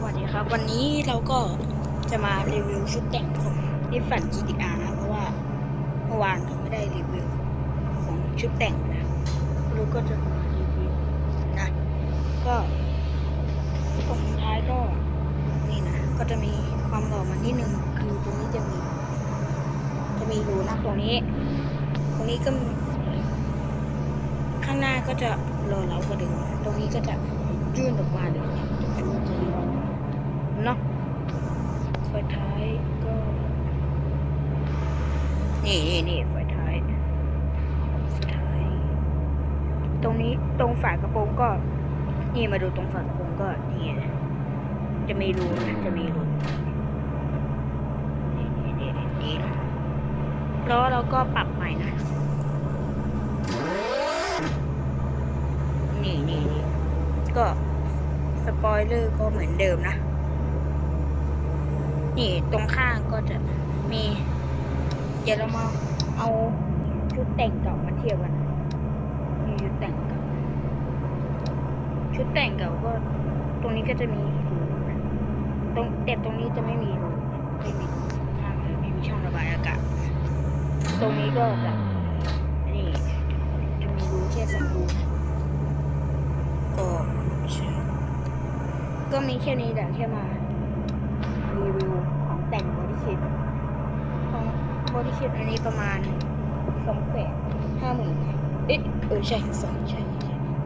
สวัสดีครับ วันนี้เราก็จะมารีวิวชุดแต่งของนิสสัน GTR นะ เพราะว่าเมื่อวานเราไม่ได้รีวิวของชุดแต่งนะเราก็จะมารีวิวนะ ก็ตรงท้ายก็นี่นะ ก็จะมีความหล่อมันนิดนึงคือตรงนี้จะมี จะมีรูนะตรงนี้ ตรงนี้ก็ข้างหน้าก็จะหล่อเหลากว่าเดิมตรงนี้ก็จะยื่นออกมาเลยเนี่ยอันนี้จะมี เนาะไฟท้ายก็ นี่นี่นี่ไฟท้ายไฟท้าย ตรงนี้ตรงฝากระโปรงก็ นี่มาดูตรงฝากระโปรงก็นี่จะมีรูนะจะมีรูนี่นี่นี่นี่ล้อเราก็ปรับใหม่นะนี่นี่นี่ก็สปอยเลอร์ก็เหมือนเดิมนะ นี่ตรงข้างก็จะมี เดี๋ยวเรามาเอาชุดแต่งเก่ามาเทียบกันนะนี่ชุดแต่งเก่าชุดแต่งเก่าก็ตรงนี้ก็จะมีรูตรงแต่ตรงนี้จะไม่มีรูไม่มีทางเลยไม่มีช่องระบายอากาศตรงนี้ก็จะนี่จะมีรูแค่สองรูก็ใช่ก็มีแค่นี้แหละแค่มา รีวิวของแต่งบอดี้คิดของ บอดี้คิดอันนี้ประมาณสองแสนห้าหมื่นเอ๊ะเออใช่สองใช่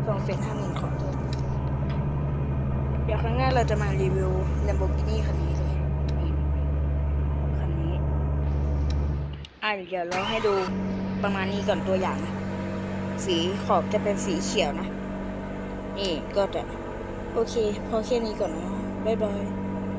สองแสนห้าหมื่นขอโทษเดี๋ยวครั้งหน้าเราจะมารีวิว Lamborghini คันนี้เลยคันนี้อะเดี๋ยวเราให้ดูประมาณนี้ก่อนตัวอย่างนะสีขอบจะเป็นสีเขียวนะ นี่ก็จะ โอเค พอแค่นี้ก่อนนะ บ๊ายบาย